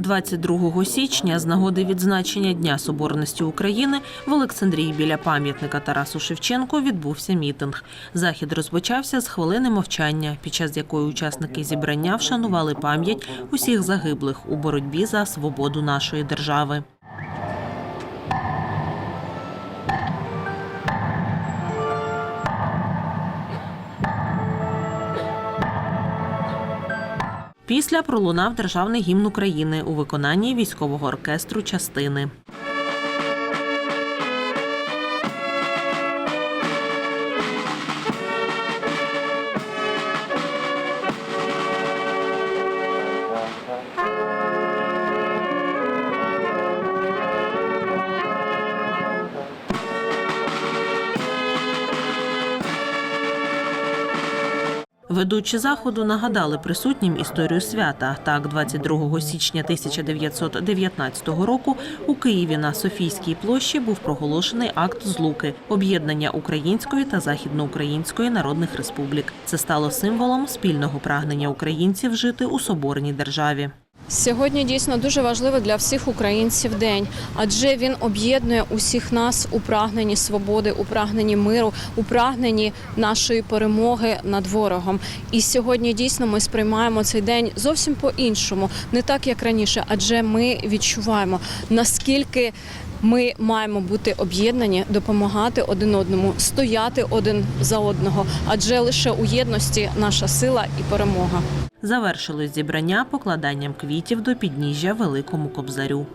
22 січня з нагоди відзначення Дня Соборності України в Олександрії біля пам'ятника Тарасу Шевченку відбувся мітинг. Захід розпочався з хвилини мовчання, під час якої учасники зібрання вшанували пам'ять усіх загиблих у боротьбі за свободу нашої держави. Після пролунав державний гімн України у виконанні військового оркестру частини. Ведучі заходу нагадали присутнім історію свята. Так, 22 січня 1919 року у Києві на Софійській площі був проголошений акт злуки об'єднання Української та Західноукраїнської народних республік. Це стало символом спільного прагнення українців жити у соборній державі. Сьогодні дійсно дуже важливо для всіх українців день, адже він об'єднує усіх нас у прагненні свободи, у прагненні миру, у прагненні нашої перемоги над ворогом. І сьогодні дійсно ми сприймаємо цей день зовсім по-іншому, не так як раніше, адже ми відчуваємо наскільки. Ми маємо бути об'єднані, допомагати один одному, стояти один за одного, адже лише у єдності наша сила і перемога. Завершилось зібрання покладанням квітів до підніжжя Великому Кобзарю.